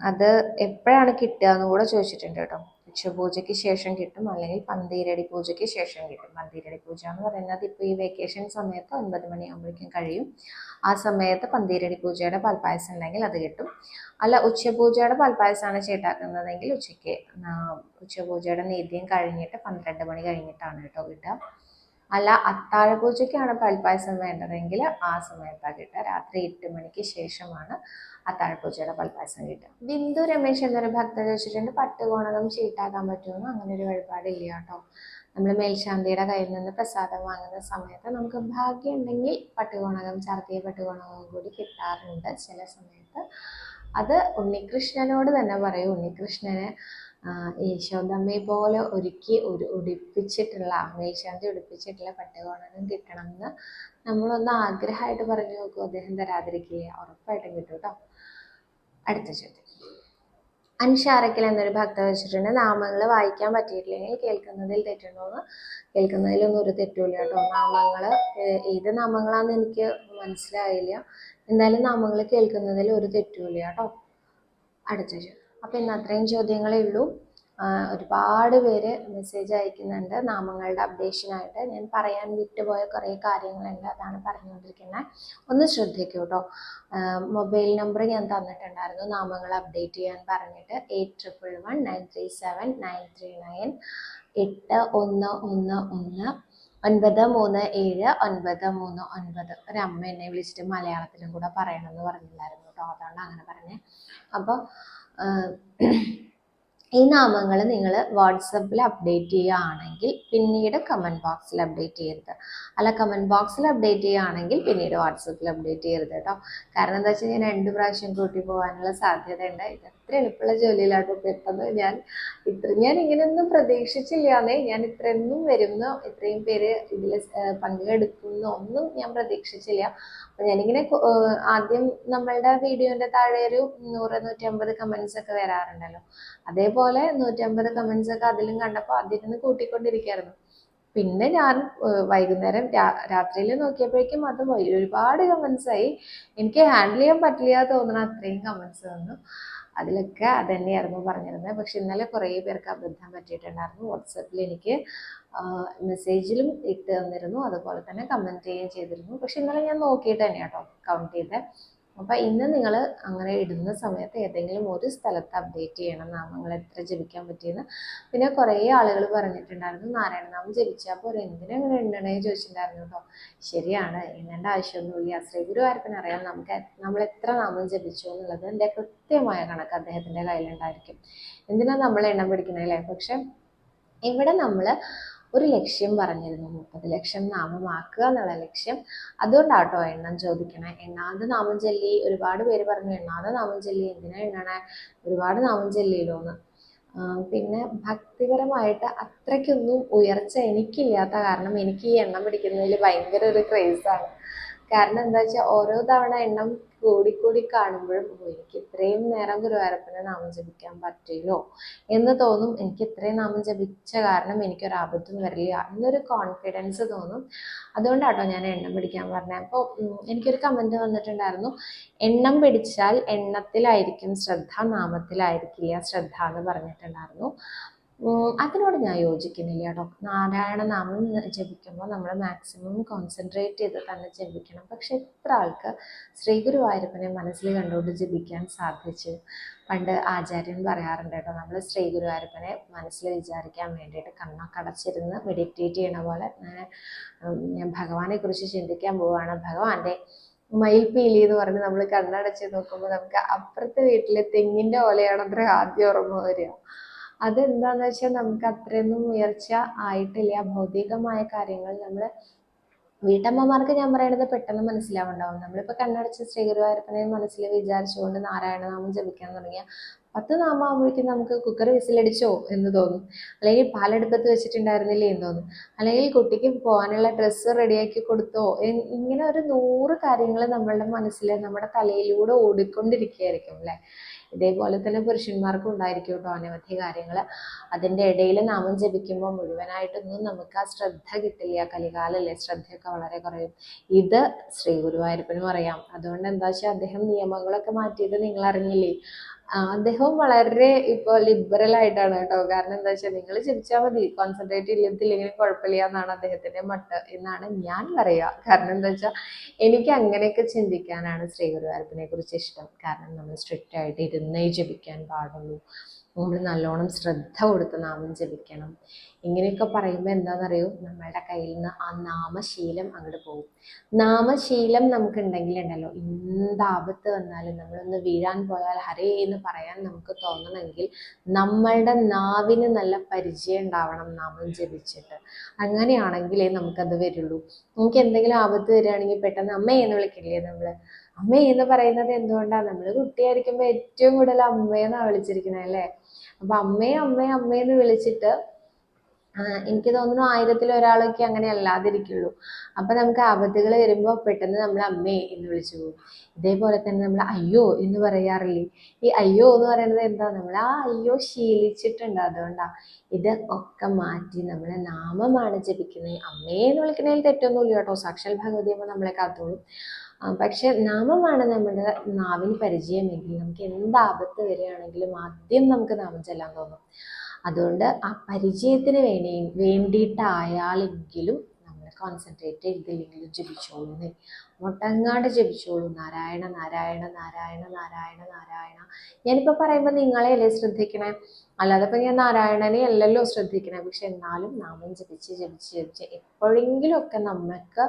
അത് എപ്പോഴാണ് കിട്ടുക എന്ന് കൂടെ ചോദിച്ചിട്ടുണ്ട് കേട്ടോ. ഉച്ചപൂജയ്ക്ക് ശേഷം കിട്ടും അല്ലെങ്കിൽ പന്തീരടി പൂജയ്ക്ക് ശേഷം കിട്ടും. പന്തീരടി പൂജ എന്ന് പറയുന്നത് ഇപ്പോൾ ഈ വെക്കേഷൻ സമയത്ത് ഒൻപത് മണിയാകുമ്പോഴേക്കും കഴിയും. ആ സമയത്ത് പന്തീരടി പൂജയുടെ പാൽപ്പായസം ഉണ്ടെങ്കിൽ അത് കിട്ടും. അല്ല ഉച്ചപൂജയുടെ പാൽപ്പായസമാണ് ചേട്ടാക്കുന്നതെങ്കിൽ ഉച്ചയ്ക്ക് ഉച്ചപൂജയുടെ നീതിയും കഴിഞ്ഞിട്ട് പന്ത്രണ്ട് മണി കഴിഞ്ഞിട്ടാണ് കേട്ടോ കിട്ടുക. അല്ല അത്താഴ പൂജയ്ക്കാണ് പാൽപ്പായസം വേണ്ടതെങ്കിൽ ആ സമയത്താണ് കിട്ടുക. രാത്രി എട്ട് മണിക്ക് ശേഷമാണ് അത്താഴപൂജയുടെ പാൽപ്പായസം കിട്ടുക. ബിന്ദു രമേശ് എന്നൊരു ഭക്തൻ ചോദിച്ചിട്ടുണ്ട് പട്ടുകോണകം ചീട്ടാക്കാൻ പറ്റുമെന്ന് അങ്ങനെ ഒരു വഴിപാടില്ല കേട്ടോ. നമ്മൾ മേൽശാന്തിയുടെ കയ്യിൽ നിന്ന് പ്രസാദം വാങ്ങുന്ന സമയത്ത് നമുക്ക് ഭാഗ്യം ഉണ്ടെങ്കിൽ പട്ടുകോണകം ചാർത്തിയ പട്ടുകോണകം കൂടി കിട്ടാറുണ്ട് ചില സമയത്ത്. അത് ഉണ്ണികൃഷ്ണനോട് തന്നെ പറയും. ഉണ്ണികൃഷ്ണന് യശോദമ്മയെ പോലെ ഒരുക്കി ഒരു ഉടുപ്പിച്ചിട്ടുള്ള മേൽശാന്തി ഉടുപ്പിച്ചിട്ടുള്ള പട്ടുകോണനും കിട്ടണം എന്ന് നമ്മളൊന്ന് ആഗ്രഹമായിട്ട് പറഞ്ഞു നോക്കൂ. അദ്ദേഹം തരാതിരിക്കില്ല. ഉറപ്പായിട്ടും കിട്ടും കേട്ടോ. അടുത്ത ചോദ്യം. അൻഷാരക്കൽ എന്നൊരു ഭക്ത വെച്ചിട്ടുണ്ട്. നാമങ്ങൾ വായിക്കാൻ പറ്റിയിട്ടില്ലെങ്കിൽ കേൾക്കുന്നതിൽ തെറ്റുണ്ടോന്ന് കേൾക്കുന്നതിലൊന്നും ഒരു തെറ്റുമില്ല കേട്ടോ. നാമങ്ങൾ ഏത് നാമങ്ങളാന്ന് എനിക്ക് മനസ്സിലായില്ല. എന്തായാലും നാമങ്ങൾ കേൾക്കുന്നതിൽ ഒരു തെറ്റുമില്ല കേട്ടോ. അടുത്ത ചോദ്യം. അപ്പം ഇന്ന് അത്രയും ചോദ്യങ്ങളേ ഉള്ളൂ. ഒരുപാട് പേര് മെസ്സേജ് അയക്കുന്നുണ്ട്. നാമങ്ങളുടെ അപ്ഡേഷനായിട്ട് ഞാൻ പറയാൻ വിട്ടുപോയ കുറേ കാര്യങ്ങളുണ്ട് അതാണ് പറഞ്ഞുകൊണ്ടിരിക്കുന്നത് ഒന്ന് ശ്രദ്ധിക്കൂ കേട്ടോ മൊബൈൽ നമ്പർ ഞാൻ തന്നിട്ടുണ്ടായിരുന്നു. നാമങ്ങൾ അപ്ഡേറ്റ് ചെയ്യാൻ പറഞ്ഞിട്ട് eight triple one nine three seven nine three nine എട്ട് ഒന്ന് ഒന്ന് ഒന്ന് ഒൻപത് മൂന്ന് ഏഴ് ഒൻപത് മൂന്ന് ഒൻപത്. ഒരു അമ്മ എന്നെ വിളിച്ചിട്ട് മലയാളത്തിലും കൂടെ പറയണമെന്ന് പറഞ്ഞില്ലായിരുന്നു കേട്ടോ അതുകൊണ്ട് അങ്ങനെ പറഞ്ഞേ. അപ്പോൾ ഈ നാമങ്ങൾ നിങ്ങൾ വാട്സപ്പിൽ അപ്ഡേറ്റ് ചെയ്യുകയാണെങ്കിൽ പിന്നീട് കമന്റ് ബോക്സിൽ അപ്ഡേറ്റ് ചെയ്യരുത്. അല്ല കമന്റ് ബോക്സിൽ അപ്ഡേറ്റ് ചെയ്യുകയാണെങ്കിൽ പിന്നീട് വാട്സപ്പിൽ അപ്ഡേറ്റ് ചെയ്യരുത് കേട്ടോ. കാരണം എന്താ വെച്ചാൽ ഞാൻ രണ്ട് പ്രാവശ്യം കൂട്ടി പോകാനുള്ള സാധ്യത ഉണ്ട് ഇത് അത്ര എളുപ്പമുള്ള ജോലിയിലാട്ടോ പെട്ടെന്ന് ഞാൻ ഇത്ര ഞാൻ ഇങ്ങനെയൊന്നും പ്രതീക്ഷിച്ചില്ലാന്നേ. ഞാൻ ഇത്രയൊന്നും വരുന്നോ ഇത്രയും പേര് ഇതിൽ പങ്കെടുക്കുന്നോ ഒന്നും ഞാൻ പ്രതീക്ഷിച്ചില്ല. അപ്പം ഞാനിങ്ങനെ ആദ്യം നമ്മളുടെ വീഡിയോന്റെ താഴെ ഒരു നൂറ് നൂറ്റമ്പത് കമൻസ് ഒക്കെ വരാറുണ്ടല്ലോ. അതേപോലെ നൂറ്റമ്പത് കമൻസ് ഒക്കെ അതിലും കണ്ടപ്പോൾ നിന്ന് കൂട്ടിക്കൊണ്ടിരിക്കുകയായിരുന്നു പിന്നെ ഞാൻ വൈകുന്നേരം രാത്രിയിൽ നോക്കിയപ്പോഴേക്കും അത് ഒരുപാട് കമൻസ് ആയി. എനിക്ക് ഹാൻഡിൽ ചെയ്യാൻ പറ്റില്ല തോന്നുന്ന അത്രയും കമൻസ് വന്നു. അതിലൊക്കെ അതന്നെയായിരുന്നു തന്നെയായിരുന്നു പറഞ്ഞിരുന്നത്. പക്ഷെ ഇന്നലെ കുറേ പേർക്ക് അബദ്ധം പറ്റിയിട്ടുണ്ടായിരുന്നു. വാട്സപ്പിൽ എനിക്ക് മെസ്സേജിലും ഇട്ട് തന്നിരുന്നു. അതുപോലെ തന്നെ കമന്റ് ചെയ്യുകയും ചെയ്തിരുന്നു. പക്ഷെ ഇന്നലെ ഞാൻ നോക്കിയിട്ട് തന്നെയാണ് കേട്ടോ കൗണ്ട് ചെയ്തത് അപ്പം ഇന്ന് നിങ്ങൾ അങ്ങനെ ഇടുന്ന സമയത്ത് ഏതെങ്കിലും ഒരു സ്ഥലത്ത് അപ്ഡേറ്റ് ചെയ്യണം. നാമങ്ങൾ എത്ര ജപിക്കാൻ പറ്റിയെന്ന്. പിന്നെ കുറേ ആളുകൾ പറഞ്ഞിട്ടുണ്ടായിരുന്നു നാരായണനാമം ജപിച്ചാൽ പോരെ? എന്തിനാ അങ്ങനെ എണ്ണണേ? ചോദിച്ചിട്ടുണ്ടായിരുന്നു കേട്ടോ. ശരിയാണ് എണ്ണേണ്ട ആവശ്യമൊന്നുമില്ല ശ്രീ ഗുരുവായൂരപ്പൻ അറിയാം നമുക്ക് നമ്മൾ എത്ര നാമം ജപിച്ചു എന്നുള്ളത്. എന്റെ കൃത്യമായ കണക്ക് അദ്ദേഹത്തിന്റെ കയ്യിലുണ്ടായിരിക്കും. എന്തിനാ നമ്മൾ എണ്ണം പിടിക്കണേ അല്ലേ? പക്ഷെ ഇവിടെ നമ്മൾ ഒരു ലക്ഷ്യം പറഞ്ഞിരുന്നു. മുപ്പത് ലക്ഷം നാമമാക്കുക എന്നുള്ള ലക്ഷ്യം. അതുകൊണ്ടാട്ടോ എണ്ണം ചോദിക്കണേ. എണ്ണാത് നാമം ചൊല്ലി ഒരുപാട് പേര് പറഞ്ഞു എണ്ണാതെ നാമം ചൊല്ലി എന്തിനാ എണ്ണണേ? ഒരുപാട് നാമം ചൊല്ലിയല്ലോ എന്ന് പിന്നെ ഭക്തിപരമായിട്ട് അത്രയ്ക്കൊന്നും ഉയർച്ച എനിക്കില്ലാത്ത കാരണം എനിക്ക് ഈ എണ്ണം പിടിക്കുന്നതിൽ ഭയങ്കര ഒരു ക്രേസാണ് കാരണം എന്താ വെച്ചാൽ ഓരോ തവണ എണ്ണം കൂടിക്കൂടി കാണുമ്പോഴും എനിക്ക് ഇത്രയും നേരം ഗുരുവായൂരപ്പനെ നാമം ജപിക്കാൻ പറ്റില്ലോ എന്ന് തോന്നും. എനിക്ക് ഇത്രയും നാമം ജപിച്ച കാരണം എനിക്കൊരു ആപത്തും വരില്ല എന്നൊരു കോൺഫിഡൻസ് തോന്നും. അതുകൊണ്ടാട്ടോ ഞാൻ എണ്ണം പിടിക്കാൻ പറഞ്ഞത് അപ്പോൾ എനിക്കൊരു കമന്റ് വന്നിട്ടുണ്ടായിരുന്നു. എണ്ണം പിടിച്ചാൽ എണ്ണത്തിലായിരിക്കും ശ്രദ്ധ നാമത്തിലായിരിക്കില്ല ശ്രദ്ധ എന്ന് പറഞ്ഞിട്ടുണ്ടായിരുന്നു. അതിനോട് ഞാൻ യോജിക്കുന്നില്ല കേട്ടോ. നാരായണ നാമം ജപിക്കുമ്പോൾ നമ്മൾ മാക്സിമം കോൺസെൻട്രേറ്റ് ചെയ്ത് തന്നെ ജപിക്കണം. പക്ഷെ എത്ര ആൾക്ക് ശ്രീഗുരുവായൂരപ്പനെ മനസ്സിൽ കണ്ടുകൊണ്ട് ജപിക്കാൻ സാധിച്ചു. പണ്ട് ആചാര്യൻ പറയാറുണ്ട് കേട്ടോ നമ്മൾ ശ്രീഗുരുവായൂരപ്പനെ മനസ്സിൽ വിചാരിക്കാൻ വേണ്ടിയിട്ട് കണ്ണൊക്കെ അടച്ചിരുന്ന് മെഡിറ്റേറ്റ് ചെയ്യണ പോലെ ഞാൻ ഭഗവാനെ കുറിച്ച് ചിന്തിക്കാൻ പോവുകയാണ് ഭഗവാന്റെ മയിൽപ്പീലി എന്ന് പറഞ്ഞ് നമ്മൾ കണ്ണടച്ച് നോക്കുമ്പോൾ നമുക്ക് അപ്പുറത്തെ വീട്ടിലെ തെങ്ങിന്റെ ഓലയാണത്ര ആദ്യം ഓർമ്മ വരിക. അതെന്താന്ന് വെച്ചാൽ നമുക്ക് അത്രയൊന്നും ഉയർച്ച ആയിട്ടില്ല. ഭൗതികമായ കാര്യങ്ങൾ നമ്മൾ വീട്ടമ്മമാർക്ക് ഞാൻ പറയണത് പെട്ടെന്ന് മനസ്സിലാവുണ്ടാവും. നമ്മളിപ്പോ കണ്ണടച്ച് ശ്രീ ഗുരുവായൂരപ്പനെ മനസ്സിൽ വിചാരിച്ചുകൊണ്ട് നാരായണനാമം ജപിക്കാൻ തുടങ്ങിയ പത്ത് നാമം ആകുമ്പോഴേക്കും നമുക്ക് കുക്കർ വിസിലടിച്ചോ എന്ന് തോന്നും. അല്ലെങ്കിൽ പാലെടുപ്പത്ത് വെച്ചിട്ടുണ്ടായിരുന്നില്ലേ എന്ന് തോന്നും. അല്ലെങ്കിൽ കുട്ടിക്ക് പോകാനുള്ള ഡ്രസ്സ് റെഡിയാക്കി കൊടുത്തോ ഇങ്ങനെ ഒരു നൂറ് കാര്യങ്ങൾ നമ്മളുടെ മനസ്സിൽ നമ്മുടെ തലയിലൂടെ ഓടിക്കൊണ്ടിരിക്കുകയായിരിക്കും അല്ലെ? ഇതേപോലെ തന്നെ പുരുഷന്മാർക്കും ഉണ്ടായിരിക്കും കേട്ടോ അനവധി കാര്യങ്ങൾ അതിന്റെ ഇടയിൽ നാമം ജപിക്കുമ്പോൾ മുഴുവനായിട്ടൊന്നും നമുക്ക് ആ ശ്രദ്ധ കിട്ടില്ല കലികാലല്ലേ? ശ്രദ്ധയൊക്കെ വളരെ കുറയും. ഇത് ശ്രീ ഗുരുവായൂരപ്പനും അറിയാം. അതുകൊണ്ട് എന്താ വെച്ചാൽ അദ്ദേഹം നിയമങ്ങളൊക്കെ മാറ്റിയത് നിങ്ങൾ അറിഞ്ഞില്ലേ അദ്ദേഹവും വളരെ ഇപ്പോൾ ലിബറൽ ആയിട്ടാണ് കേട്ടോ. കാരണം എന്താ വെച്ചാൽ നിങ്ങൾ ചിരിച്ചാൽ മതി. കോൺസെൻട്രേറ്റ് ഇല്ലത്തില്ലെങ്കിലും കുഴപ്പമില്ല എന്നാണ് അദ്ദേഹത്തിന്റെ മട്ട് എന്നാണ് ഞാൻ പറയുക കാരണം എന്താ വെച്ചാൽ എനിക്ക് അങ്ങനെയൊക്കെ ചിന്തിക്കാനാണ് ശ്രീ ഗുരുവായൂരപ്പനെ കുറിച്ച് ഇഷ്ടം. കാരണം നമ്മൾ സ്ട്രിക്റ്റ് ആയിട്ട് ഇരുന്നേ ജപിക്കാൻ പാടുള്ളൂ. നമ്മൾ നല്ലോണം ശ്രദ്ധ കൊടുത്ത് നാമം ജപിക്കണം. ഇങ്ങനെയൊക്കെ പറയുമ്പോൾ എന്താണെന്നറിയോ നമ്മളുടെ കയ്യിൽ നിന്ന് ആ നാമശീലം അങ്ങോട്ട് പോകും. നാമശീലം നമുക്ക് ഉണ്ടെങ്കിലുണ്ടല്ലോ എന്ത് ആപത്ത് വന്നാലും നമ്മളൊന്ന് വീഴാൻ പോയാൽ ഹരേ എന്ന് പറയാൻ നമുക്ക് തോന്നണമെങ്കിൽ നമ്മളുടെ നാവിന് നല്ല പരിചയം ഉണ്ടാവണം നാമം ജപിച്ചിട്ട്. അങ്ങനെയാണെങ്കിലേ നമുക്കത് വരുള്ളൂ. നമുക്ക് എന്തെങ്കിലും ആപത്ത് വരികയാണെങ്കിൽ പെട്ടെന്ന് അമ്മേ എന്ന് വിളിക്കില്ലേ നമ്മൾ അമ്മേ എന്ന് പറയുന്നത് എന്തുകൊണ്ടാണ് നമ്മൾ കുട്ടിയായിരിക്കുമ്പോൾ ഏറ്റവും കൂടുതൽ അമ്മയെന്നാണ് വിളിച്ചിരിക്കുന്നത് അല്ലേ? അപ്പൊ അമ്മയെ അമ്മയെ അമ്മയെന്ന് വിളിച്ചിട്ട് എനിക്ക് തോന്നുന്നു ആയിരത്തിൽ ഒരാളൊക്കെ അങ്ങനെ അല്ലാതിരിക്കുള്ളൂ. അപ്പൊ നമുക്ക് ആപത്തുകൾ വരുമ്പോൾ പെട്ടെന്ന് നമ്മൾ അമ്മേ എന്ന് വിളിച്ചു പോകും. ഇതേപോലെ തന്നെ നമ്മൾ അയ്യോ എന്ന് പറയാറില്ലേ? ഈ അയ്യോ എന്ന് പറയുന്നത് എന്താ? നമ്മൾ ആ അയ്യോ ശീലിച്ചിട്ടുണ്ട് അതുകൊണ്ടാ. ഇത് ഒക്കെ മാറ്റി നമ്മൾ നാമമാണ് ജപിക്കുന്നത്. അമ്മേ എന്ന് വിളിക്കുന്നതിൽ തെറ്റൊന്നുമില്ല കേട്ടോ. സാക്ഷാൽ ഭഗവതി അമ്മ നമ്മളെ കാത്തോളും. പക്ഷെ നാമമാണ് നമ്മുടെ നാവിന് പരിചയമെങ്കിൽ നമുക്ക് എന്ത് ആപത്ത് വരികയാണെങ്കിലും ആദ്യം നമുക്ക് നാമം ചെല്ലാൻ തോന്നും. അതുകൊണ്ട് ആ പരിചയത്തിന് വേണ്ടി വേണ്ടിയിട്ടായാലെങ്കിലും നമ്മൾ കോൺസെൻട്രേറ്റ് ചെയ്തില്ലെങ്കിലും ജപിച്ചോളൂ മുട്ടങ്ങാണ്ട് ജപിച്ചോളൂ. നാരായണ നാരായണ നാരായണ നാരായണ നാരായണ. ഞാനിപ്പോൾ പറയുമ്പോൾ നിങ്ങളെയല്ലേ ശ്രദ്ധിക്കണേ? അല്ലാതെ ഇപ്പം ഞാൻ നാരായണനെ അല്ലല്ലോ ശ്രദ്ധിക്കണേ. പക്ഷെ എന്നാലും നാമം ജപിച്ച് ജപിച്ച് ജപിച്ച് എപ്പോഴെങ്കിലും ഒക്കെ നമുക്ക്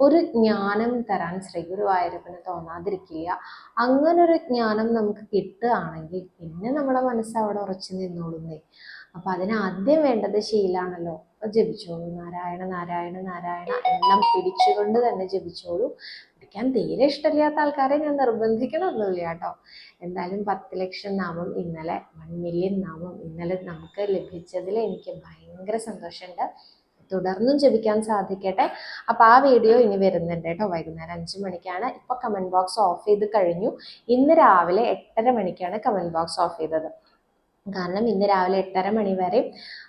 ഒരു ജ്ഞാനം തരാൻ ശ്രീ ഗുരുവായൂരപ്പന് തോന്നാതിരിക്കില്ല അങ്ങനൊരു ജ്ഞാനം നമുക്ക് കിട്ടുകയാണെങ്കിൽ പിന്നെ നമ്മുടെ മനസ്സ് അവിടെ ഉറച്ചു നിന്നോളുന്നേ. അപ്പൊ അതിന് ആദ്യം വേണ്ടത് ശീലാണല്ലോ. ജപിച്ചോളൂ. നാരായണ നാരായണ നാരായണ എല്ലാം പിടിച്ചുകൊണ്ട് തന്നെ ജപിച്ചോളൂ. പിടിക്കാൻ തീരെ ഇഷ്ടമില്ലാത്ത ആൾക്കാരെ ഞാൻ നിർബന്ധിക്കണമൊന്നുമില്ല കേട്ടോ. എന്തായാലും പത്ത് ലക്ഷം നാമം ഇന്നലെ വൺ മില്യൺ നാമം ഇന്നലെ നമുക്ക് ലഭിച്ചതിൽ എനിക്ക് ഭയങ്കര സന്തോഷമുണ്ട്. തുടർന്നും ജപിക്കാൻ സാധിക്കട്ടെ. അപ്പോൾ ആ വീഡിയോ ഇനി വരുന്നുണ്ട് കേട്ടോ. വൈകുന്നേരം അഞ്ച് മണിക്കാണ്. ഇപ്പോൾ കമന്റ് ബോക്സ് ഓഫ് ചെയ്ത് കഴിഞ്ഞു. ഇന്ന് രാവിലെ എട്ടര മണിക്കാണ് കമന്റ് ബോക്സ് ഓഫ് ചെയ്തത്. കാരണം ഇന്ന് രാവിലെ എട്ടര മണി വരെ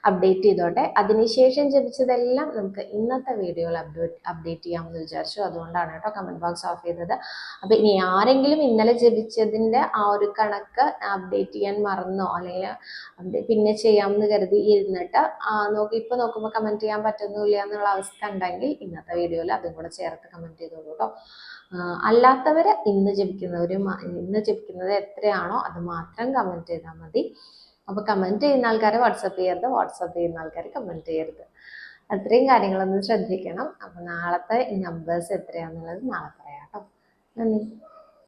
അപ്ഡേറ്റ് ചെയ്തോട്ടെ. അതിനുശേഷം ജപിച്ചതെല്ലാം നമുക്ക് ഇന്നത്തെ വീഡിയോയിൽ അപ്ഡേറ്റ് അപ്ഡേറ്റ് ചെയ്യാമെന്ന് വിചാരിച്ചു. അതുകൊണ്ടാണ് കേട്ടോ കമന്റ് ബോക്സ് ഓഫ് ചെയ്തത്. അപ്പോൾ ഇനി ആരെങ്കിലും ഇന്നലെ ജപിച്ചതിന്റെ ആ ഒരു കണക്ക് അപ്ഡേറ്റ് ചെയ്യാൻ മറന്നോ അല്ലെങ്കിൽ പിന്നെ ചെയ്യാമെന്ന് കരുതി ഇരുന്നിട്ട് നോക്കി ഇപ്പോൾ നോക്കുമ്പോൾ കമന്റ് ചെയ്യാൻ പറ്റുന്നില്ല എന്നുള്ള അവസ്ഥ ഉണ്ടെങ്കിൽ ഇന്നത്തെ വീഡിയോയിൽ അതും കൂടെ ചേർത്ത് കമന്റ് ചെയ്തോളൂ കേട്ടോ. അല്ലാത്തവർ ഇന്ന് ജപിക്കുന്നവർ ഇന്ന് ജപിക്കുന്നത് എത്രയാണോ അത് മാത്രം കമന്റ് ചെയ്താൽ മതി. അപ്പോൾ കമന്റ് ചെയ്യുന്ന ആൾക്കാരെ വാട്സപ്പ് ചെയ്യരുത് വാട്സപ്പ് ചെയ്യുന്ന ആൾക്കാർ കമന്റ് ചെയ്യരുത്. അത്രയും കാര്യങ്ങളൊന്നും ശ്രദ്ധിക്കണം. അപ്പോൾ നാളത്തെ നമ്പേഴ്സ് എത്രയാണെന്നുള്ളത് നാളെ പറയാം കേട്ടോ. നന്ദി.